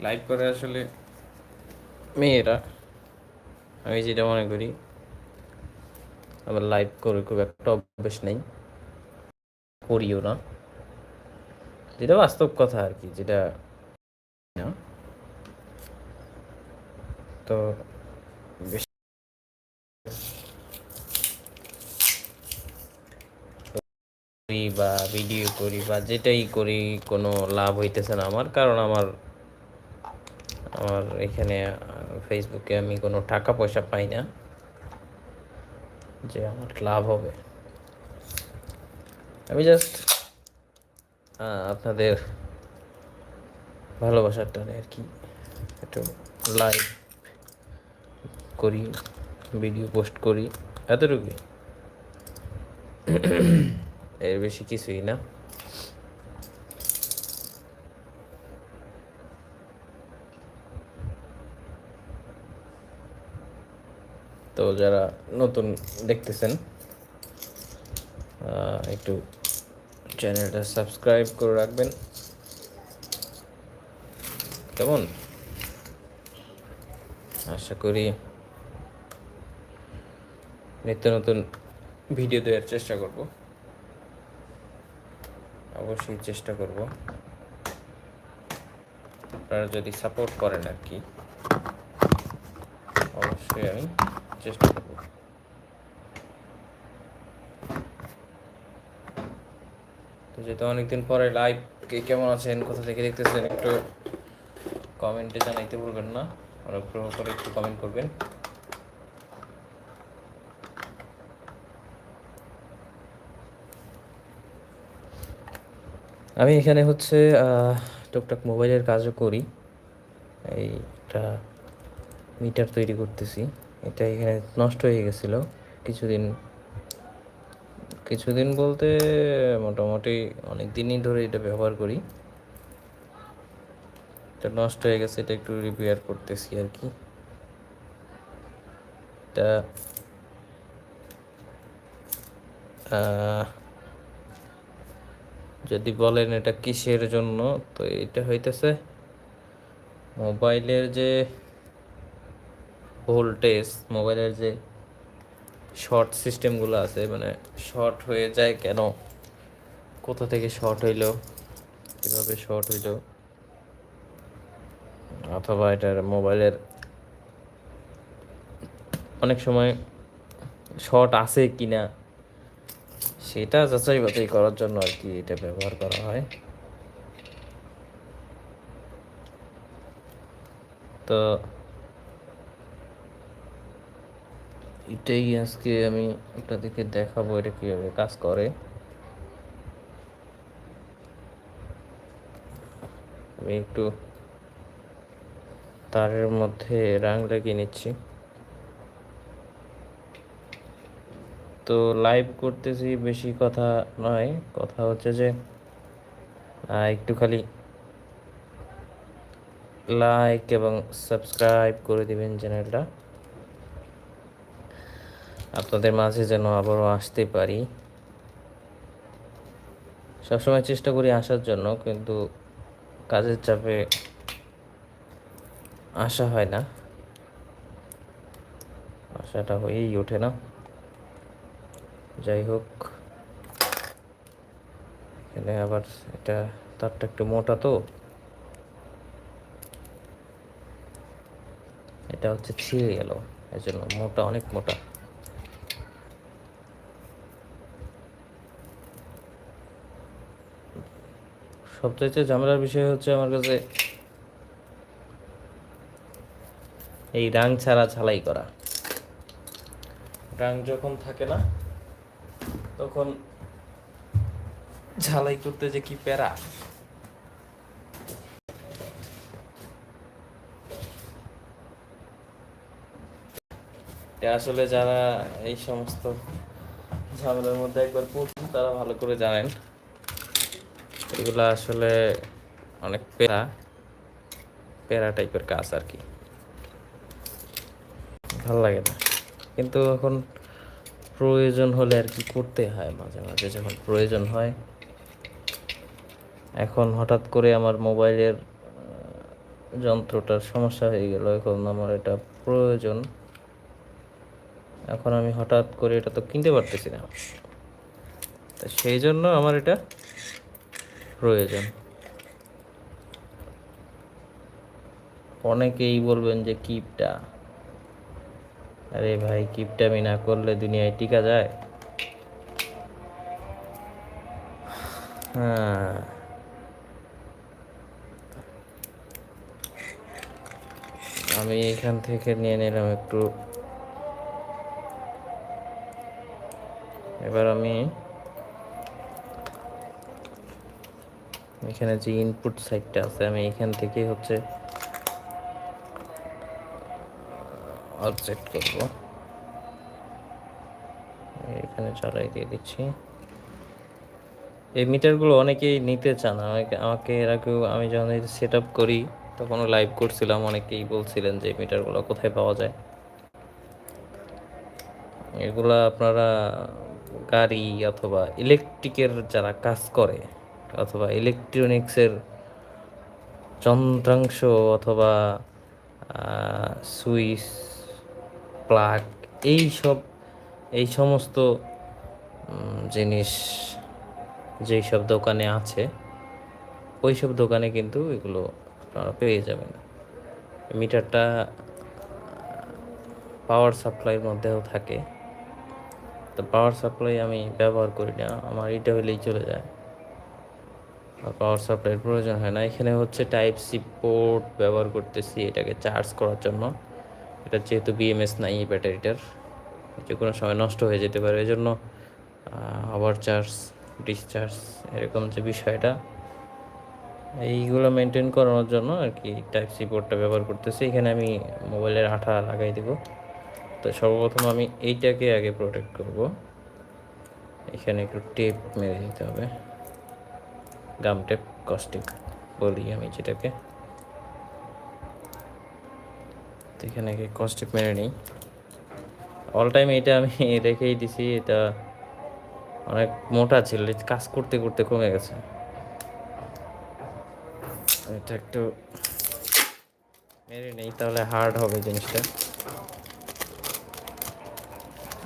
Live করে আসলে মেয়েরা, আমি যেটা মনে করি, আবার লাইভ করে খুব একটা অভ্যেস নেই, করিও না। যেটা বাস্তব কথা আর কি, যেটা তো বেশ- করি বা ভিডিও করি বা যেটাই করি, কোনো লাভ হইতেছে না আমার। কারণ আমার আমার এখানে ফেসবুকে আমি কোনো টাকা পয়সা পাই না যে আমার লাভ হবে। আমি জাস্ট আপনাদের ভালোবাসার টানে আর কি একটু লাইভ করি ভিডিও পোস্ট করি, এতটুকুই। এর বেশি কিছুই না। তো যারা নতুন দেখতেছেন একটু চ্যানেলটা সাবস্ক্রাইব করে রাখবেন। কেমন? আশা করি নিত্য নতুন ভিডিও দেওয়ার চেষ্টা করব। অবশ্যই চেষ্টা করব। আপনারা যদি সাপোর্ট করেন আর কি অবশ্যই আমি চেষ্টা করব। তো যেহেতু অনেকদিন পরে লাইভ কে কেমন আছেন, কোথা থেকে দেখতেছেন একটু কমেন্টে জানাইতে ভুলবেন না। অনুগ্রহ করে একটু কমেন্ট করবেন। আমি এখানে হচ্ছে টুকটাক মোবাইলের কাজও করি। এই একটা মিটার তৈরি করতেছি। এটা এখানে নষ্ট হয়ে গেছিল। কিছুদিন কিছুদিন বলতে মোটামুটি অনেক দিনই ধরে এটা ব্যবহার করি। এটা নষ্ট হয়ে গেছে, এটা একটু রিপেয়ার করতেছি আর কি। এটা যদি বলেন এটা কিসের জন্য, তো এটা হইতেছে মোবাইলের যে ভোল্টেজ মোবাইলের যে শর্ট সিস্টেমগুলো আছে মানে শর্ট হয়ে যায় কেন? কোথা থেকে শর্ট হইল? কীভাবে শর্ট হইল? অথবা এটার মোবাইলের অনেক সময় শর্ট আছে কিনা? সেটা যাচাই বাছাই করার জন্য আর কি এটা ব্যবহার করা হয়। তো এটাই আজকে আমি আপনাদেরকে দেখাবো এটা কীভাবে কাজ করে। আমি একটু তারের মধ্যে রাং লাগিয়ে নিচ্ছি। তো লাইভ করতেছি বেশি কথা নয়। কথা হচ্ছে যে একটু খালি লাইক এবং সাবস্ক্রাইব করে দিবেন চ্যানেলটা আপনাদের মাঝে যেন আবারও আসতে পারি। সবসময় চেষ্টা করি আসার জন্য, কিন্তু কাজের চাপে আসা হয় না। আশাটা হয়েই ওঠে না। যাই হোক। এখানে আবার এটা তারটা একটু মোটা তো। এটা হচ্ছে ছিঁড়ে গেল এই জন্য মোটা, অনেক মোটা। সবচাইতে ঝামেলার বিষয় হচ্ছে আমার কাছে এই রাং ছাড়া ঝালাই করা। রাং যখন থাকে না তখন ঝালাই করতে যে কি প্যারা? আসলে যারা এই সমস্ত ঝামেলার মধ্যে একবার পড়ছেন, তারা ভালো করে জানেন। এগুলো আসলে অনেক প্যারা প্যারা টাইপের কাজ আর কি। ভালো লাগে না। কিন্তু এখন প্রয়োজন হলে আর কি করতে হয় মাঝে মাঝে। যখন প্রয়োজন হয়, এখন হঠাৎ করে আমার মোবাইলের যন্ত্রটার সমস্যা হয়ে গেল, এখন আমার এটা প্রয়োজন। এখন আমি হঠাৎ করে এটা তো কিনতে পারতেছি না। তো সেই জন্য আমার এটা প্রয়োজন। অনেকেই বলবেন যে কিপটা। আরে ভাই, কিপটামি না করলে দুনিয়ায় টিকা যায়? হ্যাঁ। আমি এখান থেকে নিয়ে নিলাম একটু। এবার আমি এখানে যে ইনপুট সাইডটা আছে, আমি এখান থেকে হচ্ছে সেট করব। এখানে চালাই দিয়ে দিচ্ছি। এই মিটারগুলো অনেকেই নিতে চান। আমাকে আমাকে এর আগেও আমি যখন সেট আপ করি, তখনও লাইভ করছিলাম। অনেকেই বলছিলেন যে মিটারগুলো কোথায় পাওয়া যায়? এগুলা আপনারা গাড়ি অথবা ইলেকট্রিকের যারা কাজ করে, অথবা ইলেকট্রনিক্সের যন্ত্রাংশ অথবা সুইচ প্লাগ, এই সব, এই সমস্ত জিনিস যেই সব দোকানে আছে, ওই সব দোকানে কিন্তু এগুলো আপনারা পেয়ে যাবেন। মিটারটা পাওয়ার সাপ্লাইয়ের মধ্যেও থাকে। তো পাওয়ার সাপ্লাই আমি ব্যবহার করি না, আমার এটা হলেই চলে যায়। আর পাওয়ার সাপ্লাইয়ের প্রয়োজন হয় না। এখানে হচ্ছে টাইপ সি পোর্ট ব্যবহার করতেছি, এটাকে চার্জ করার জন্য। এটা যেহেতু বিএমএস নাই এই ব্যাটারিটার, যে কোনো সময় নষ্ট হয়ে যেতে পারে। এই জন্য আবার চার্জ ডিসচার্জ এরকম যে বিষয়টা, এইগুলো মেনটেন করানোর জন্য আর কি টাইপ সি পোর্টটা ব্যবহার করতেছি। এখানে আমি মোবাইলের আঠা লাগাই দেব। তো সর্বপ্রথম আমি এইটাকে আগে প্রোটেক্ট করব। এখানে একটু টেপ মেরে দিতে হবে। গাম টেপ কস্টিক বলি আমি যেটাকে। এখানে কস্টিক মেরে নিই। অল টাইম এটা আমি রেখেই দিছি, এটা অনেক মোটা ছিল কাজ করতে করতে কমে গেছে। এটা একটু মেরে নেই, তাহলে হার্ড হবে জিনিসটা।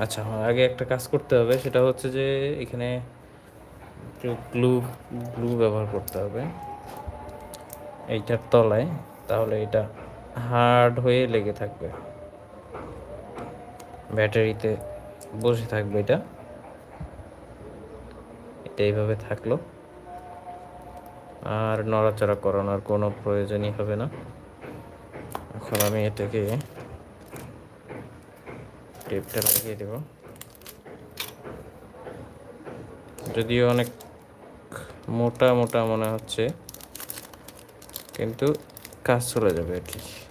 আচ্ছা আমার আগে একটা কাজ করতে হবে, সেটা হচ্ছে যে এখানে একটু গ্লু গ্লু ব্যবহার করতে হবে। এইটার তলায়, তাহলে এটা হার্ড হয়ে লেগে থাকবে। ব্যাটারিতে বসে থাকবে এটা। এটা এইভাবে থাকল। আর নড়াচড়া করানোর কোনো প্রয়োজনই হবে না। এখন আমি এটাকে টেপটা লাগিয়ে দেব। যদিও অনেক মোটা মোটা মনে হচ্ছে, কিন্তু কাজ চলে যাবে আর কি।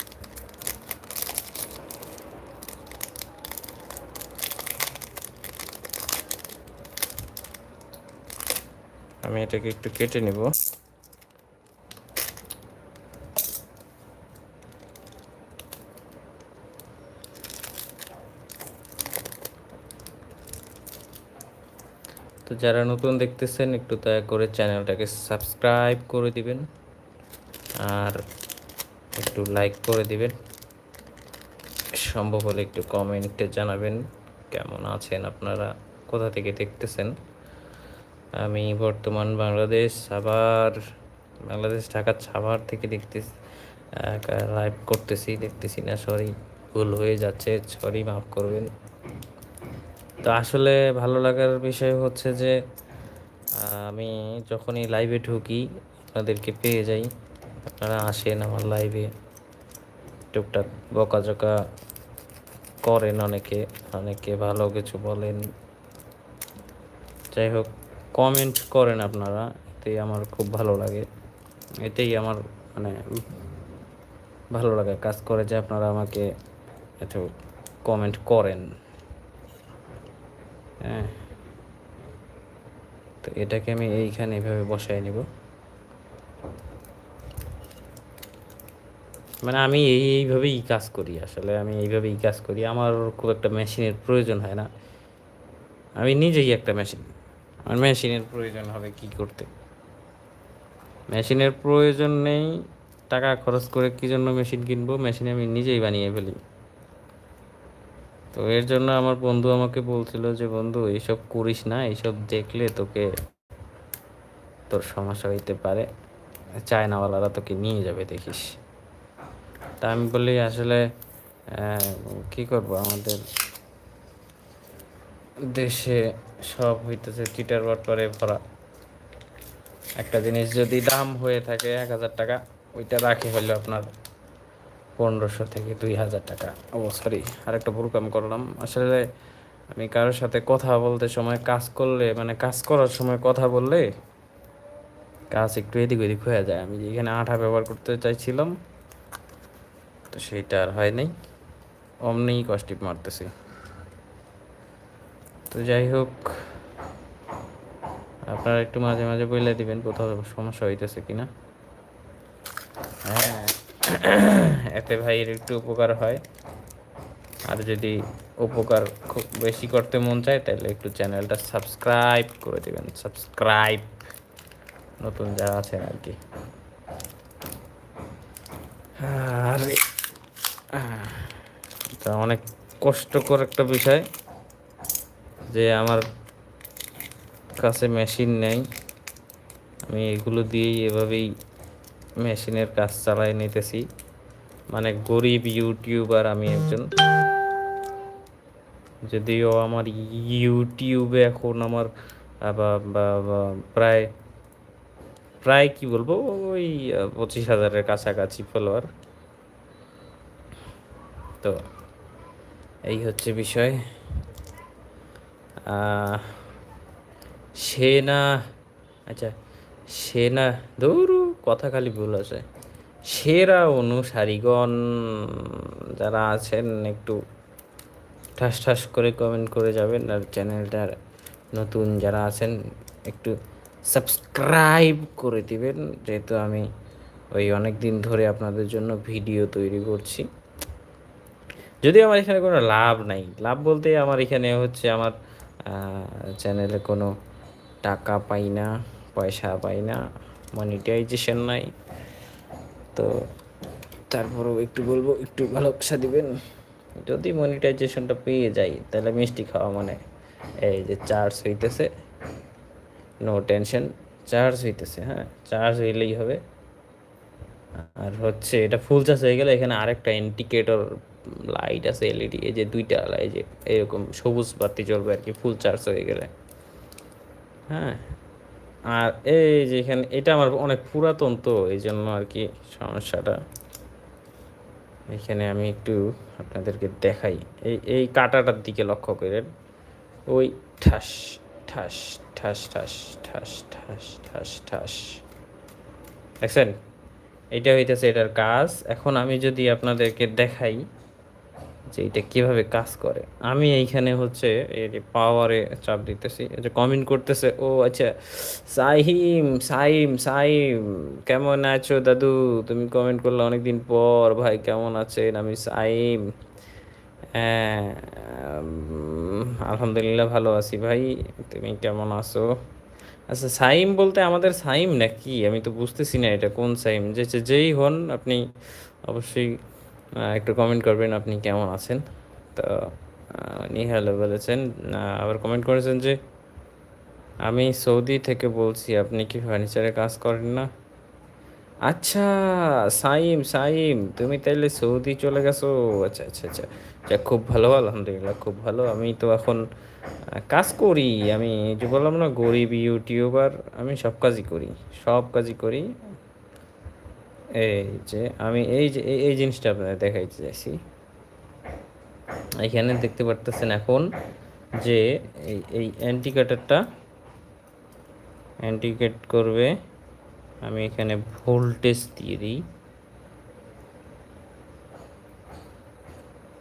আমি এটাকে একটু কেটে নিব। তো যারা নতুন দেখতেছেন, একটু দয়া করে চ্যানেলটাকে সাবস্ক্রাইব করে দিবেন আর একটু লাইক করে দিবেন। সম্ভব হলে একটু কমেন্টে জানাবেন, কেমন আছেন আপনারা, কোথা থেকে দেখতেছেন। আমি বর্তমান বাংলাদেশ আবার, বাংলাদেশ, ঢাকার সাভার থেকে দেখতেছি লাইভ করতেছি, দেখতেছি না সরি ভুল হয়ে যাচ্ছে সরি মাফ করবেন। তো আসলে ভালো লাগার বিষয় হচ্ছে যে আমি যখনই লাইভে ঢুকি, আপনাদেরকে পেয়ে যাই। আপনারা আসেন আমার লাইভে টুকটাক বকাঝকা করেন অনেকে অনেকে ভালো কিছু বলেন। যাই হোক কমেন্ট করেন আপনারা, এতেই আমার খুব ভালো লাগে। এতেই আমার মানে ভালো লাগে কাজ করে যে আপনারা আমাকে একটু কমেন্ট করেন। হ্যাঁ। তো এটাকে আমি এইখানে এভাবে বসাই নিব। মানে আমি এই এইভাবেই কাজ করি, আসলে আমি এইভাবেই কাজ করি। আমার খুব একটা মেশিনের প্রয়োজন হয় না। আমি নিজেই একটা মেশিন আমার মেশিনের প্রয়োজন হবে কি করতে? মেশিনের প্রয়োজন নেই, টাকা খরচ করে কী জন্য মেশিন কিনবো? মেশিন আমি নিজেই বানিয়ে ফেলি। তো এর জন্য আমার বন্ধু আমাকে বলছিল যে, বন্ধু, এইসব করিস না, এইসব দেখলে তোকে তোর সমস্যা হইতে পারে। চায়নাওয়ালারা তোকে নিয়ে যাবে, দেখিস। তা আমি বলি, আসলে কি করব? আমাদের দেশে সব হইতেছে চিটার বাটপারে ভরা। একটা জিনিস যদি দাম হয়ে থাকে এক হাজার টাকা, ওইটা রাখি হলো আপনার পনেরোশো থেকে দুই হাজার টাকা। ও সরি আরেকটা ভুল কাম করলাম। আসলে আমি কারোর সাথে কথা বলতে সময় কাজ করলে মানে কাজ করার সময় কথা বললে কাজ একটু এদিক ওদিক হয়ে যায়। আমি যেখানে আঠা ব্যবহার করতে চাইছিলাম, তো সেইটা আর হয় নাই। অমনিই কষ্টিপ মারতেছি। তো যাই হোক, আপনারা একটু মাঝে মাঝে বইলে দিবেন কোথাও সমস্যা হইতেছে কিনা। হ্যাঁ এতে ভাইয়ের একটু উপকার হয়। আর যদি উপকার খুব বেশি করতে মন চায়, তাহলে একটু চ্যানেলটা সাবস্ক্রাইব করে দেবেন। সাবস্ক্রাইব, নতুন যারা আছেন আর কি। আরে অনেক কষ্টকর একটা বিষয়। যে আমার কাছে মেশিন নেই, আমি এগুলো দিয়েই এভাবেই মেশিনের কাজ চালাই নিতেছি। মানে গরিব ইউটিউবার আমি একজন। যদিও আমার ইউটিউবে এখন আমার প্রায় প্রায় কি বলব, ওই, পঁচিশ হাজারের কাছাকাছি ফলোয়ার তো, এই হচ্ছে বিষয়। সেনা আচ্ছা সেনা দৌড়ু কথা খালি ভুল আছে। সেরা অনুসারীগণ যারা আছেন, একটু ঠাস ঠাস করে কমেন্ট করে যাবেন আর চ্যানেলটার নতুন যারা আছেন, একটু সাবস্ক্রাইব করে দিবেন। যেহেতু আমি ওই অনেক দিন ধরে আপনাদের জন্য ভিডিও তৈরি করছি। যদি আমার এখানে কোনো লাভ নাই। লাভ বলতে আমার এখানে হচ্ছে আমার চ্যানেলে কোনো টাকা পাই না, পয়সা পাই না মনিটাইজেশন নাই। তো তারপরেও একটু বলব, একটু ভালোবাসা দিবেন। যদি মনিটাইজেশনটা পেয়ে যাই, তাহলে মিষ্টি খাওয়া মানে এই যে চার্জ হইতেছে। নো টেনশন চার্জ হইতেছে হ্যাঁ চার্জ হইলেই হবে। আর হচ্ছে এটা ফুল চার্জ হয়ে গেলে এখানে আরেকটা ইন্ডিকেটর লাইট আছে এলইডি এই যে দুইটা লাইট যে এরকম সবুজ বাতি জ্বলবে আর কি ফুল চার্জ হয়ে গেলে। হ্যাঁ আর এই যে এখানে, এটা আমার অনেক পুরাতন তো এই জন্য আর কি সমস্যাটা। এখানে আমি একটু আপনাদেরকে দেখাই। এই এই কাটাটার দিকে লক্ষ্য করেন। ওই ঠাস ঠাস ঠাস ঠাস ঠাস ঠাস ঠাস ঠাস। দেখছেন? এটা হইতেছে এটার কাজ। এখন আমি যদি আপনাদেরকে দেখাই যে এটা কীভাবে কাজ করে। আমি এইখানে হচ্ছে এই যে পাওয়ারে চাপ দিতেছি যে কমেন্ট করতেছে, ও আচ্ছা সাহিম সাইম সাইম কেমন আছো দাদু? তুমি কমেন্ট করলে অনেকদিন পর, ভাই কেমন আছেন? আমি সাইম হ্যাঁ আলহামদুলিল্লাহ ভালো আছি ভাই, তুমি কেমন আছো? আচ্ছা সাইম বলতে আমাদের সাইম নাকি? আমি তো বুঝতেছি না এটা কোন সাইম যে, যেই হন আপনি অবশ্যই একটু কমেন্ট করবেন আপনি কেমন আছেন? তো নিহাল বলেছেন আবার কমেন্ট করেছেন যে, আমি সৌদি থেকে বলছি, আপনি কি ফার্নিচারে কাজ করেন না? আচ্ছা সাইম সাইম, তুমি তাইলে সৌদি চলে গেছো। আচ্ছা আচ্ছা আচ্ছা। আচ্ছা খুব ভালো, আলহামদুলিল্লাহ, খুব ভালো। আমি তো এখন কাজ করি। আমি যে বললাম না, গরিব ইউটিউবার, আমি সব কাজই করি, সব কাজই করি। এই যে আমি এই যে, এই- জিনিসটা আপনাদের দেখাইতে চাইছি। এখানে দেখতে পারতেছেন এখন যে এই এই অ্যান্টিকাটারটা অ্যান্টিকেট করবে। আমি এখানে ভোল্টেজ দিয়ে দিই।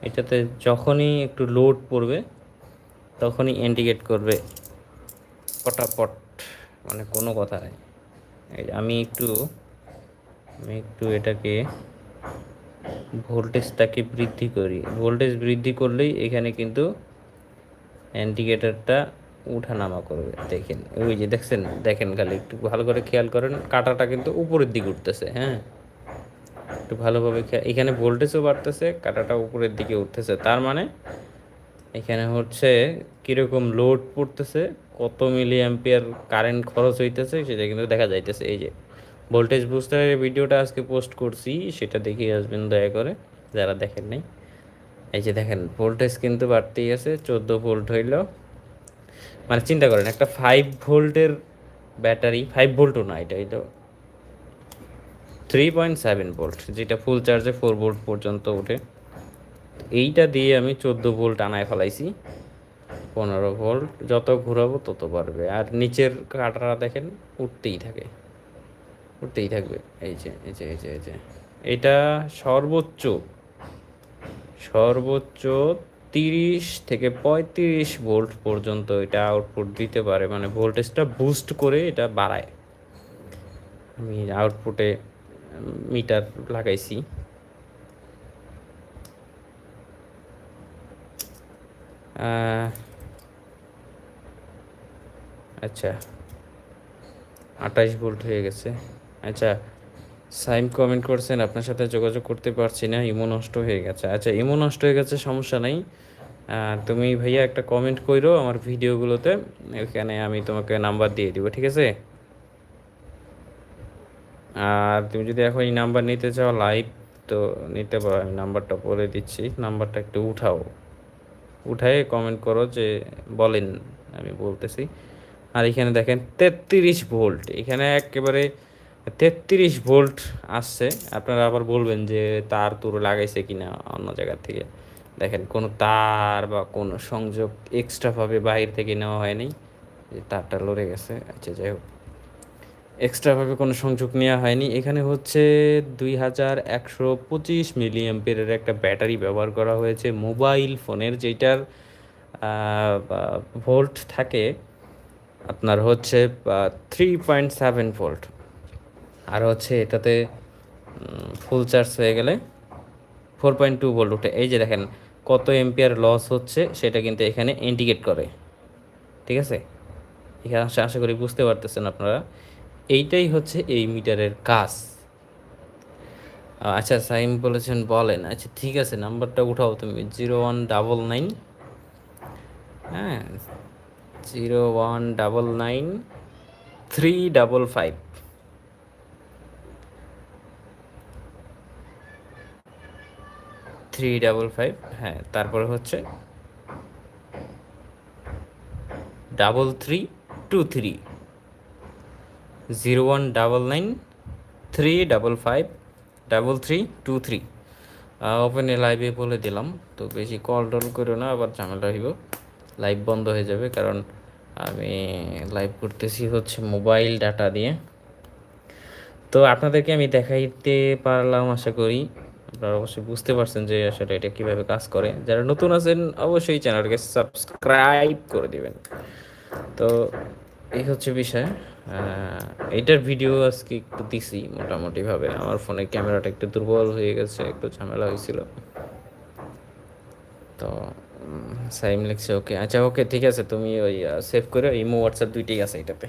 এটাতে যখনই একটু লোড পড়বে, তখনই ইন্ডিকেট করবে। পটাপট মানে কোনো কথা নেই। আমি একটু আমি একটু এটাকে ভোল্টেজটাকে বৃদ্ধি করি। ভোল্টেজ বৃদ্ধি করলেই এখানে কিন্তু ইন্ডিকেটরটা উঠানামা করবে। দেখেন, ওই যে দেখছেন? দেখেন খালি, একটু ভালো করে খেয়াল করেন, কাঁটাটা কিন্তু উপরের দিকে উঠতেছে হ্যাঁ? একটু ভালোভাবে এখানে ভোল্টেজও বাড়তেছে, কাঁটাটা উপরের দিকে উঠতেছে। তার মানে এখানে হচ্ছে কীরকম লোড পড়তেছে, কত মিলি অ্যাম্পিয়ার কারেন্ট খরচ হইতেছে, সেটা কিন্তু দেখা যাইতেছে। এই যে ভোল্টেজ বুস্টারের ভিডিওটা আজকে পোস্ট করছি, সেটা দেখিয়ে আসবেন, দয়া করে, যারা দেখেন নাই। এই যে দেখেন, ভোল্টেজ কিন্তু বাড়তেই আছে, চোদ্দ ভোল্ট হইল। মানে চিন্তা করেন, একটা ফাইভ ভোল্টের ব্যাটারি ফাইভ ভোল্টও না এটা এটা থ্রি পয়েন্ট সেভেন ভোল্ট, যেটা ফুল চার্জে ফোর ভোল্ট পর্যন্ত ওঠে। এইটা দিয়ে আমি চোদ্দ ভোল্ট আনায় ফেলাইছি, পনেরো ভোল্ট, যত ঘুরাবো তত বাড়বে। আর নিচের কাটারা দেখেন, উঠতেই থাকে। উঠতেই থাকবে। এই যে এই যে এই যে এই যে। এটা সর্বোচ্চ সর্বোচ্চ তিরিশ থেকে পঁয়ত্রিশ ভোল্ট পর্যন্ত এটা আউটপুট দিতে পারে। মানে ভোল্টেজটা বুস্ট করে এটা বাড়ায়। আমি আউটপুটে মিটার লাগাইছি। আচ্ছা আঠাশ ভোল্ট হয়ে গেছে। আচ্ছা সাইম কমেন্ট করছেন, আপনার সাথে যোগাযোগ করতে পারছি না, ইমো নষ্ট হয়ে গেছে। আচ্ছা ইমো নষ্ট হয়ে গেছে, সমস্যা নাই। তুমি ভাইয়া একটা কমেন্ট করো আমার ভিডিওগুলোতে, এখানে আমি তোমাকে নাম্বার দিয়ে দিব, ঠিক আছে? আর তুমি যদি এখন এই নাম্বার নিতে চাও লাইভ তো নিতে পারো, আমি নাম্বারটা বলে দিচ্ছি নাম্বারটা একটু উঠাও। উঠায় কমেন্ট করো যে বলেন, আমি বলতেছি। আর এখানে দেখেন, তেত্রিশ ভোল্ট, এখানে একেবারে তেত্রিশ ভোল্ট আসছে। আপনারা আবার বলবেন যে তার তোর লাগাইছে কিনা অন্য জায়গা থেকে। দেখেন, কোনো তার বা কোনো সংযোগ এক্সট্রাভাবে বাইরে থেকে নেওয়া হয়নি। যে তারটা লড়ে গেছে। আচ্ছা যাই হোক। এক্সট্রাভাবে কোনো সংযোগ নেওয়া হয়নি। এখানে হচ্ছে দুই হাজার একশো পঁচিশ মিলি অ্যাম্পিয়ারের একটা ব্যাটারি ব্যবহার করা হয়েছে। মোবাইল ফোনের যেটার ভোল্ট থাকে, আপনার হচ্ছে থ্রি পয়েন্ট সেভেন ভোল্ট আর হচ্ছে এটাতে ফুল চার্জ হয়ে গেলে ফোর পয়েন্ট টু ভোল্ট উঠে এই যে দেখেন কত এম্পিয়ার লস হচ্ছে, সেটা কিন্তু এখানে ইন্ডিকেট করে। ঠিক আছে? এখানে আশা আশা করি বুঝতে পারতেছেন আপনারা। এইটাই হচ্ছে এই মিটারের কাজ। আচ্ছা সাইম বলেছেন, বলেন। আচ্ছা ঠিক আছে, নাম্বারটা উঠাও তুমি। জিরো ওয়ান ডাবল নাইন হ্যাঁ zero one double nine three double five three double five হ্যাঁ তারপরে হচ্ছে double three two three zero one double nine three double five double three two three ওপেনে লাইভে বলে দিলাম, তো বেশি কল টল করো না, আবার ঝামেলা হইব লাইভ বন্ধ হয়ে যাবে, কারণ আমি লাইভ করতেছি হচ্ছে মোবাইল ডাটা দিয়ে। তো আপনাদেরকে আমি দেখাইতে পারলাম, আশা করি আপনারা অবশ্যই বুঝতে পারছেন যে আসলে এটা কীভাবে কাজ করে। যারা নতুন আছেন অবশ্যই চ্যানেলকে সাবস্ক্রাইব করে দিবেন। তো এই হচ্ছে বিষয়। আহ, এইটার ভিডিও আজকে একটু দিছি মোটামুটিভাবে। আমার ফোনের ক্যামেরাটা একটু দুর্বল হয়ে গেছে একটু ঝামেলা হয়েছিল। তো সাইম লিখছে ওকে আচ্ছা ওকে ঠিক আছে তুমি ওই সেভ করে ইমো হোয়াটসঅ্যাপ দুইটাই আছে এটাতে।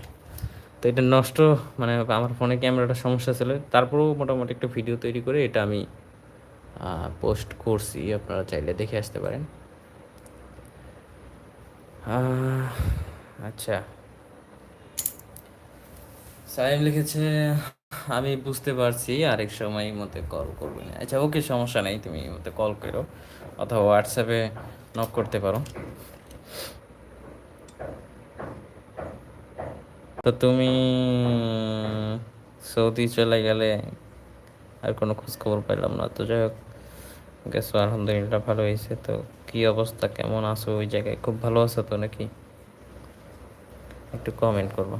তো এটা নষ্ট মানে আমার ফোনে ক্যামেরাটা সমস্যা ছিল। তারপরেও মোটামুটি একটা ভিডিও তৈরি করে এটা আমি পোস্ট করছি, আপনারা চাইলে দেখে আসতে পারেন। আচ্ছা। সাহেব লিখেছে, আমি বুঝতে পারছি, আরেক সময় মতে কল করবেন। আচ্ছা ওকে সমস্যা নেই, তুমি মতে কল করো, অথবা হোয়াটসঅ্যাপে নক করতে পারো। তো তুমি সৌদি চলে গেলে আর কোনো খোঁজ খবর পাইলাম না, তো যাই হোক। গেছো, আলহামদুলিল্লাহ ভালো হয়েছে। তো কি অবস্থা, কেমন আছো? ওই জায়গায় খুব ভালো আছো তো নাকি? একটু কমেন্ট করব।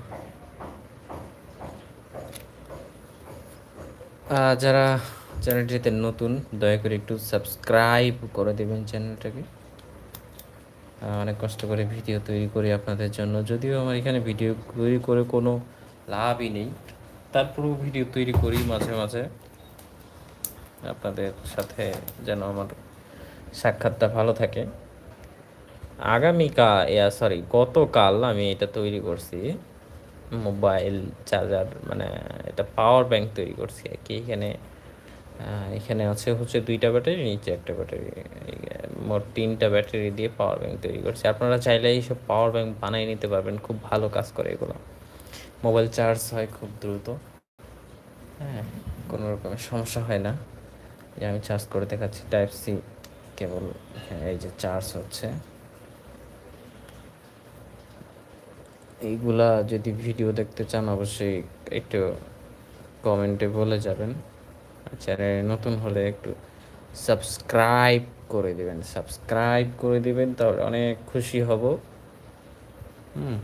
যারা চ্যানেলটিতে নতুন, দয়া করে একটু সাবস্ক্রাইব করে দেবেন চ্যানেলটাকে। অনেক কষ্ট করে ভিডিও তৈরি করি আপনাদের জন্য। যদিও আমার এখানে ভিডিও তৈরি করে কোনো লাভই নেই। তারপরেও ভিডিও তৈরি করি মাঝে মাঝে। আপনাদের সাথে যেন আমার সাক্ষাৎটা ভালো থাকে। আগামীকাল সরি গতকাল আমি এটা তৈরি করছি। মোবাইল চার্জার মানে এটা পাওয়ার ব্যাংক তৈরি করছি আর কি। এখানে এখানে আছে হচ্ছে দুইটা ব্যাটারি, নিচে একটা ব্যাটারি, মোট তিনটা ব্যাটারি দিয়ে পাওয়ার ব্যাংক তৈরি করছি। আপনারা চাইলে এইসব পাওয়ার ব্যাংক বানিয়ে নিতে পারবেন, খুব ভালো কাজ করে এগুলো। মোবাইল চার্জ হয় খুব দ্রুত। হ্যাঁ কোনো রকমের সমস্যা হয় না। আমি চার্জ করে দেখাচ্ছি টাইপ সি কেবল হ্যাঁ এই যে চার্জ হচ্ছে। এইগুলা যদি ভিডিও দেখতে চান, অবশ্যই একটু কমেন্টে বলে যাবেন। চ্যানেলে নতুন হলে একটু সাবস্ক্রাইব করে দিবেন। সাবস্ক্রাইব করে দিবেন, তাহলে অনেক খুশি হব। হুম।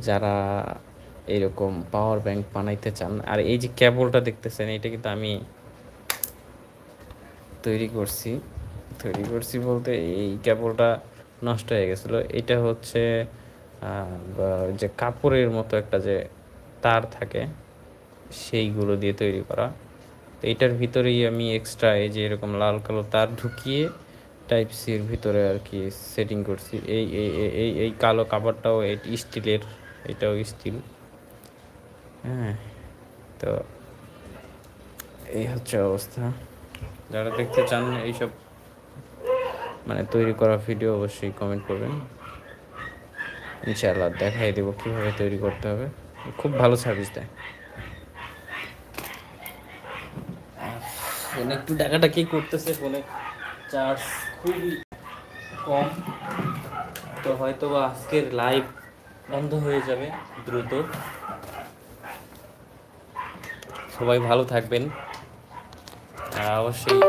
যারা এরকম পাওয়ার ব্যাংক বানাইতে চান, আর এই যে কেবলটা দেখতেছেন, এটা কিন্তু আমি তৈরি করছি। তৈরি করছি বলতে এই কেবলটা নষ্ট হয়ে গেছিল। এটা হচ্ছে যে কাপড়ের মতো একটা যে তার থাকে, সেইগুলো দিয়ে তৈরি করা। তো এটার ভিতরেই আমি এক্সট্রা এই যে এরকম লাল কালো তার ঢুকিয়ে টাইপ সির ভিতরে আর কি সেটিং করছি। এই এই, এই- এই এই কালো কাপড়টাও স্টিলের, এটাও স্টিল হ্যাঁ তো এই হচ্ছে অবস্থা। যারা দেখতে চান এইসব মানে তৈরি করা ভিডিও অবশ্যই কমেন্ট করবেন। ইনশাআল্লাহ দেখাই দেবো কীভাবে তৈরি করতে হবে। খুব ভালো সার্ভিস দেয়। ফোনে একটু ডাকাটা কি করতেছে, ফোনে চার্জ খুবই কম। তো হয়তো বা আজকের লাইভ বন্ধ হয়ে যাবে দ্রুত। সবাই ভালো থাকবেন। অবশ্যই।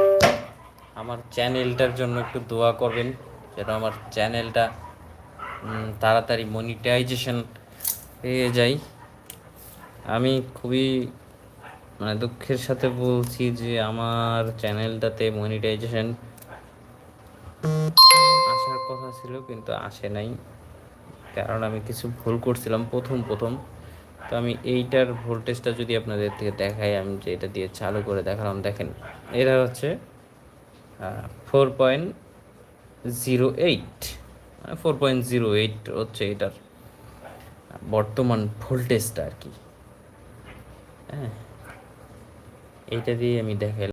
আমার চ্যানেলটার জন্য একটু দোয়া করবেন, যেন আমার চ্যানেলটা তাড়াতাড়ি মনিটাইজেশন পেয়ে যাই আমি খুবই মানে দুঃখের সাথে বলছি যে আমার চ্যানেলটাতে মনিটাইজেশন আসার কথা ছিল, কিন্তু আসে নাই। কারণ আমি কিছু ভুল করছিলাম প্রথম প্রথম। তো আমি এইটার ভোল্টেজটা যদি আপনাদের থেকে দেখাই, আমি যে এটা দিয়ে চালু করে দেখালাম, দেখেন। এটা হচ্ছে four point zero eight four point zero eight হচ্ছে এটার বর্তমান ভোল্টেজটা আর কি। হ্যাঁ এইটা দিয়ে আমি দেখাই।